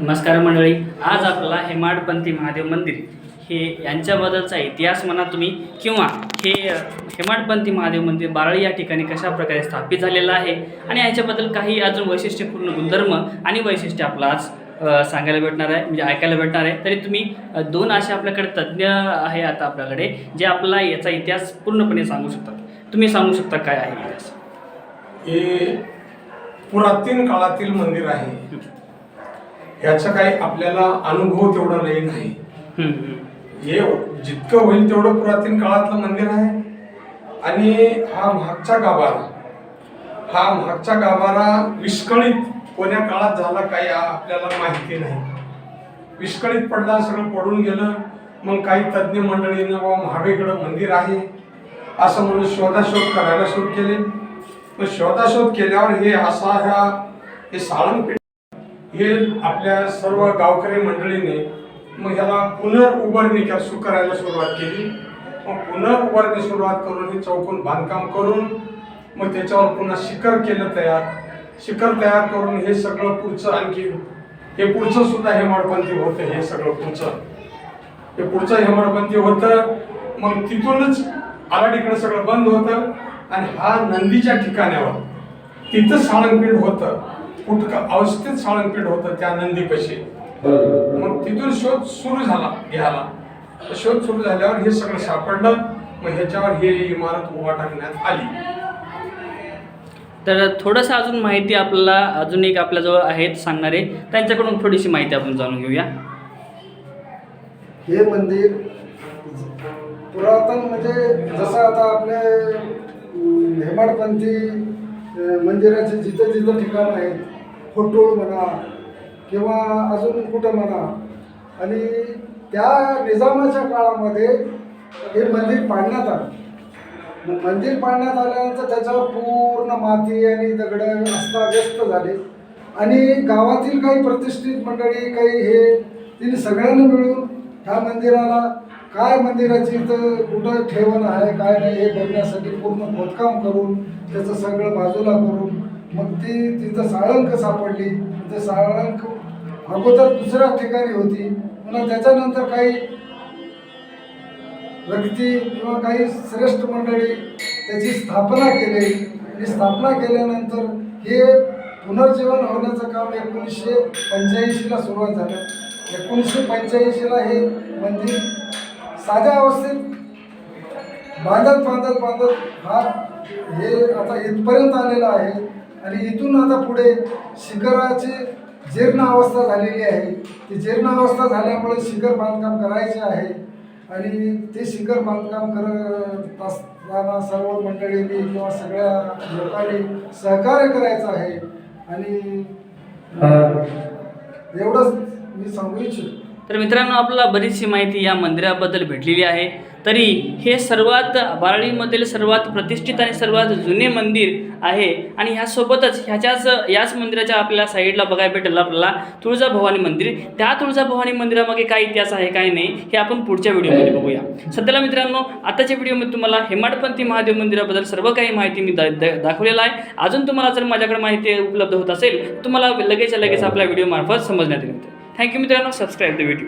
नमस्कार मंडळी आज आपला हेमाडपंथी महादेव मंदिर हे यांच्याबद्दलचा इतिहास म्हणा तुम्ही किंवा हे हेमाडपंथी महादेव मंदिर बारळी या ठिकाणी कशा प्रकारे स्थापित झालेलं आहे आणि याच्याबद्दल काही अजून वैशिष्ट्यपूर्ण गुणधर्म आणि वैशिष्ट्य आपलं आज सांगायला भेटणार आहे म्हणजे ऐकायला भेटणार आहे. तरी तुम्ही दोन असे आपल्याकडे तज्ज्ञ आहे आता आपल्याकडे जे आपला याचा इतिहास पूर्णपणे सांगू शकतात. तुम्ही सांगू शकता काय आहे इतिहास? हे पुरातन काळातील मंदिर आहे. याचा काही आपल्याला अनुभव तेवढा नाही. हम्म. हे जितकं होईल तेवढं पुरातन काळातलं मंदिर आहे. आणि हा मागचा गाभारा हा मागचा गाभारा विस्कळीत कोण्या काळात झाला काही आपल्याला माहिती नाही. विस्कळीत पडला सगळं पडून गेलं. मग काही तज्ज्ञ मंडळीनं व महावेकडं मंदिर आहे. असं म्हणून शोधाशोध करायला सुरू केले. मग शोधाशोध केल्यावर हे असा ह्या हे साळंगपीठ हे आपल्या सर्व गावकरी मंडळीने. मग ह्याला पुनर्उभारणी क्या सु करायला सुरुवात केली. मग पुनर्उभारणी सुरुवात करून हे चौकून बांधकाम करून मग त्याच्यावर पुन्हा शिखर केलं तयार. शिखर तयार करून हे सगळं पुढचं आणखी हे पुढचं सुद्धा हेमाडपंथी होतं हे सगळं पुढचं. हे पुढचं हेमाडपंथी होतं मग तिथूनच आलाडीकडे सगळं बंद होतं. आणि हा नंदीच्या ठिकाणावर तिथं साळंगपीठ होतं. कुठं अवस्थित साळंगपीठ होतं त्या नंदीपाशी. मग तिथून शोध सुरू झाला घ्यायला. शोध सुरू झाल्यावर हे सगळं सापडलं. मग ह्याच्यावर हे इमारत उभा टाकण्यात आली. तर थोडंसं अजून माहिती आपल्याला अजून एक आपल्याजवळ आहेत सांगणारे. त्यांच्याकडून थोडीशी माहिती आपण जाणून घेऊया. हे मंदिर पुरातन म्हणजे जसं आता आपले हेमाडपंथी मंदिराचे जिथं जिथं ठिकाण आहेत फोटोळ म्हणा किंवा अजून कुठं म्हणा. आणि त्या निजामाच्या काळामध्ये हे मंदिर पाडण्यात आलं. मंदिर पाडण्यात आल्यानंतर त्याच्यावर पूर्ण माती आणि दगडं अस्ताव्यस्त झाले. आणि गावातील काही प्रतिष्ठित मंडळी काही हे तिने सगळ्यांना मिळून ह्या मंदिराला काय मंदिराची इथं कुठं ठेवण आहे काय नाही हे बघण्यासाठी पूर्ण खोदकाम करून त्याचं सगळं बाजूला करून मग ती तिथं साळंक सापडली. तिथं साळंक अगोदर दुसऱ्या ठिकाणी होती. पुन्हा त्याच्यानंतर काही व्यक्ती किंवा काही श्रेष्ठ मंडळी त्याची स्थापना केली. आणि स्थापना केल्यानंतर हे पुनर्जीवन होण्याचं काम एकोणीसशे पंच्याऐंशीला सुरुवात झालं. एकोणीसशे पंच्याऐंशीला हे मंदिर साध्या अवस्थेत बांधत बांधत बांधत हा हे आता इथपर्यंत आलेलं आहे. आणि इथून आता पुढे शिखराची जीर्ण अवस्था झालेली आहे. ती जीर्ण अवस्था झाल्यामुळे शिखर बांधकाम करायचे आहे. आणि ते शिखर बांधकाम करत असताना सर्व मंडळींनी किंवा सगळ्या लोकांनी सहकार्य करायचं आहे. आणि एवढंच मी सांगू इच्छितो. तर मित्रांनो आपल्याला बरीचशी माहिती या मंदिराबद्दल भेटलेली आहे. तरी हे सर्वात बाराळीमधील सर्वात प्रतिष्ठित आणि सर्वात जुने मंदिर आहे. आणि ह्यासोबतच ह्याच्याच याच मंदिराच्या आपल्या साईडला बघायला भेटेल आपल्याला तुळजाभवानी मंदिर. त्या तुळजाभवानी मंदिरामागे काय इतिहास आहे काय नाही हे आपण पुढच्या व्हिडिओमध्ये बघूया. सध्याला मित्रांनो आताच्या व्हिडिओमध्ये तुम्हाला हेमाडपंथी महादेव मंदिराबद्दल सर्व काही माहिती मी दा दाखवलेलं आहे. अजून तुम्हाला जर माझ्याकडे माहिती उपलब्ध होत असेल तुम्हाला लगेच लगेच आपल्या व्हिडिओ मार्फत समजण्यात येईल. थँक्यू मित्रांनो सबस्क्राईब द व्हिडिओ